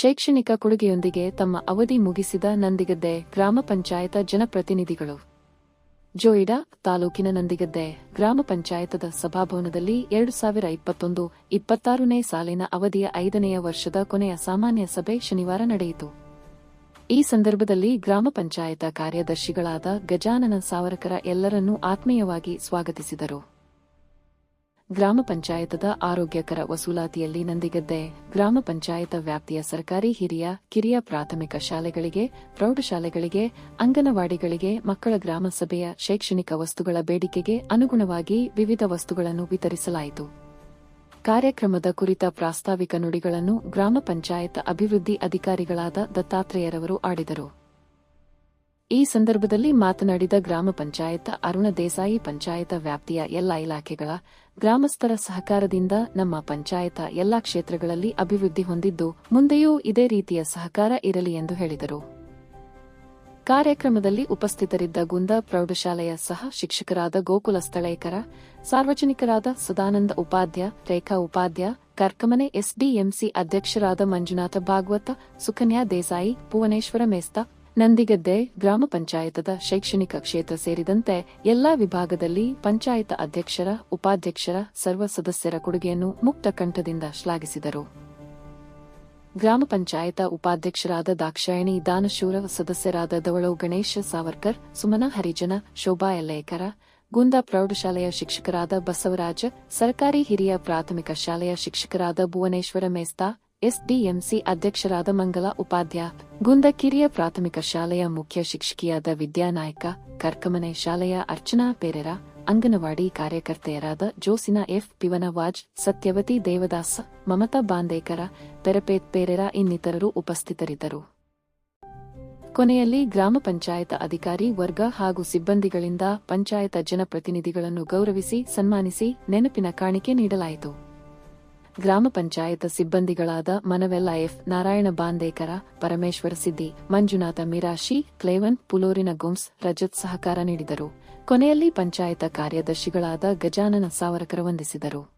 ಶೈಕ್ಷಣಿಕ ಕೊಡುಗೆಯೊಂದಿಗೆ ತಮ್ಮ ಅವಧಿ ಮುಗಿಸಿದ ನಂದಿಗದ್ದೆ ಗ್ರಾಮ ಪಂಚಾಯತ ಜನಪ್ರತಿನಿಧಿಗಳು. ಜೋಯಿಡಾ ತಾಲೂಕಿನ ನಂದಿಗದ್ದೆ ಗ್ರಾಮ ಪಂಚಾಯತದ ಸಭಾಭವನದಲ್ಲಿ ಎರಡು ಸಾವಿರ ಇಪ್ಪತ್ತೊಂದು ಇಪ್ಪತ್ತಾರನೇ ಸಾಲಿನ ಅವಧಿಯ ಐದನೆಯ ವರ್ಷದ ಕೊನೆಯ ಸಾಮಾನ್ಯ ಸಭೆ ಶನಿವಾರ ನಡೆಯಿತು. ಈ ಸಂದರ್ಭದಲ್ಲಿ ಗ್ರಾಮ ಪಂಚಾಯತ ಕಾರ್ಯದರ್ಶಿಗಳಾದ ಗಜಾನನ ಸಾವರಕರ ಎಲ್ಲರನ್ನೂ ಆತ್ಮೀಯವಾಗಿ ಸ್ವಾಗತಿಸಿದರು. ಗ್ರಾಮ ಪಂಚಾಯತದ ಆರೋಗ್ಯಕರ ವಸೂಲಾತಿಯಲ್ಲಿ ನಂದಿಗದ್ದೆ. ಗ್ರಾಮ ಪಂಚಾಯತ ವ್ಯಾಪ್ತಿಯ ಸರ್ಕಾರಿ ಹಿರಿಯ, ಕಿರಿಯ ಪ್ರಾಥಮಿಕ ಶಾಲೆಗಳಿಗೆ, ಪ್ರೌಢಶಾಲೆಗಳಿಗೆ, ಅಂಗನವಾಡಿಗಳಿಗೆ, ಮಕ್ಕಳ ಗ್ರಾಮ ಸಭೆಯ ಶೈಕ್ಷಣಿಕ ವಸ್ತುಗಳ ಬೇಡಿಕೆಗೆ ಅನುಗುಣವಾಗಿ ವಿವಿಧ ವಸ್ತುಗಳನ್ನು ವಿತರಿಸಲಾಯಿತು. ಕಾರ್ಯಕ್ರಮದ ಕುರಿತ ಪ್ರಾಸ್ತಾವಿಕ ನುಡಿಗಳನ್ನು ಗ್ರಾಮ ಪಂಚಾಯತ ಅಭಿವೃದ್ಧಿ ಅಧಿಕಾರಿಗಳಾದ ದತ್ತಾತ್ರೇಯರವರು ಆಡಿದರು. ಈ ಸಂದರ್ಭದಲ್ಲಿ ಮಾತನಾಡಿದ ಗ್ರಾಮ ಪಂಚಾಯತ ಅರುಣ ದೇಸಾಯಿ ಪಂಚಾಯತ ವ್ಯಾಪ್ತಿಯ ಎಲ್ಲ ಇಲಾಖೆಗಳ ಗ್ರಾಮಸ್ಥರ ಸಹಕಾರದಿಂದ ನಮ್ಮ ಪಂಚಾಯತ ಎಲ್ಲಾ ಕ್ಷೇತ್ರಗಳಲ್ಲಿ ಅಭಿವೃದ್ಧಿ ಹೊಂದಿದ್ದು ಮುಂದೆಯೂ ಇದೇ ರೀತಿಯ ಸಹಕಾರ ಇರಲಿ ಎಂದು ಹೇಳಿದರು. ಕಾರ್ಯಕ್ರಮದಲ್ಲಿ ಉಪಸ್ಥಿತರಿದ್ದ ಗುಂದ ಪ್ರೌಢಶಾಲೆಯ ಸಹ ಶಿಕ್ಷಕರಾದ ಗೋಕುಲ ಸ್ಥಳೇಕರ, ಸಾರ್ವಜನಿಕರಾದ ಸದಾನಂದ ಉಪಾಧ್ಯ, ರೇಖಾ ಉಪಾಧ್ಯ, ಕರ್ಕಮನೆ ಎಸ್ಡಿಎಂಸಿ ಅಧ್ಯಕ್ಷರಾದ ಮಂಜುನಾಥ ಭಾಗವತ, ಸುಕನ್ಯಾ ದೇಸಾಯಿ, ಭುವನೇಶ್ವರ ಮೇಸ್ತಾ ನಂದಿಗದ್ದೆ ಗ್ರಾಮ ಪಂಚಾಯತದ ಶೈಕ್ಷಣಿಕ ಕ್ಷೇತ್ರ ಸೇರಿದಂತೆ ಎಲ್ಲಾ ವಿಭಾಗದಲ್ಲಿ ಪಂಚಾಯತ ಅಧ್ಯಕ್ಷರ, ಉಪಾಧ್ಯಕ್ಷರ, ಸರ್ವ ಸದಸ್ಯರ ಕೊಡುಗೆಯನ್ನು ಮುಕ್ತ ಕಂಠದಿಂದ ಶ್ಲಾಘಿಸಿದರು. ಗ್ರಾಮ ಪಂಚಾಯತ ಉಪಾಧ್ಯಕ್ಷರಾದ ದಾಕ್ಷಾಯಣಿ, ದಾನಶೂರ ಸದಸ್ಯರಾದ ದವಳೋ ಗಣೇಶ ಸಾವರ್ಕರ್, ಸುಮನ ಹರಿಜನ, ಶೋಭಾ ಎಲ್ಲೇಕರ, ಗುಂದ ಪ್ರೌಢಶಾಲೆಯ ಶಿಕ್ಷಕರಾದ ಬಸವರಾಜ, ಸರ್ಕಾರಿ ಹಿರಿಯ ಪ್ರಾಥಮಿಕ ಶಾಲೆಯ ಶಿಕ್ಷಕರಾದ ಭುವನೇಶ್ವರ ಮೇಸ್ತಾ ಎಸ್ಡಿಎಂಸಿ ಅಧ್ಯಕ್ಷರಾದ ಮಂಗಲ ಉಪಾಧ್ಯಾ ಗುಂದಕಿರಿಯ ಪ್ರಾಥಮಿಕ ಶಾಲೆಯ ಮುಖ್ಯ ಶಿಕ್ಷಕಿಯಾದ ವಿದ್ಯಾನಾಯಕ ಕರ್ಕಮನೆ ಶಾಲೆಯ ಅರ್ಚನಾ ಪೇರೆರ, ಅಂಗನವಾಡಿ ಕಾರ್ಯಕರ್ತೆಯರಾದ ಜೋಸಿನ ಎಫ್. ಪಿವನವಾಜ್, ಸತ್ಯವತಿ ದೇವದಾಸ, ಮಮತಾ ಬಾಂದೇಕರ, ಪೆರಪೇತ್ ಪೇರೆರ ಇನ್ನಿತರರು ಉಪಸ್ಥಿತರಿದ್ದರು. ಕೊನೆಯಲ್ಲಿ ಗ್ರಾಮ ಪಂಚಾಯತ್ ಅಧಿಕಾರಿ ವರ್ಗ ಹಾಗೂ ಸಿಬ್ಬಂದಿಗಳಿಂದ ಪಂಚಾಯತ ಜನಪ್ರತಿನಿಧಿಗಳನ್ನು ಗೌರವಿಸಿ ಸನ್ಮಾನಿಸಿ ನೆನಪಿನ ಕಾಣಿಕೆ ನೀಡಲಾಯಿತು. ಗ್ರಾಮ ಪಂಚಾಯತ್ ಸಿಬ್ಬಂದಿಗಳಾದ ಮನವೆಲ್ಲ ಎಫ್. ನಾರಾಯಣ ಬಾಂದೇಕರ, ಪರಮೇಶ್ವರ ಸಿದ್ದಿ, ಮಂಜುನಾಥ ಮಿರಾಶಿ, ಕ್ಲೇವನ್, ಪುಲೋರಿನ ಗುಂಸ್ ರಜತ್ ಸಹಕಾರ ನೀಡಿದರು. ಕೊನೆಯಲ್ಲಿ ಪಂಚಾಯತ ಕಾರ್ಯದರ್ಶಿಗಳಾದ ಗಜಾನನ ಸಾವರಕರ ವಂದಿಸಿದರು.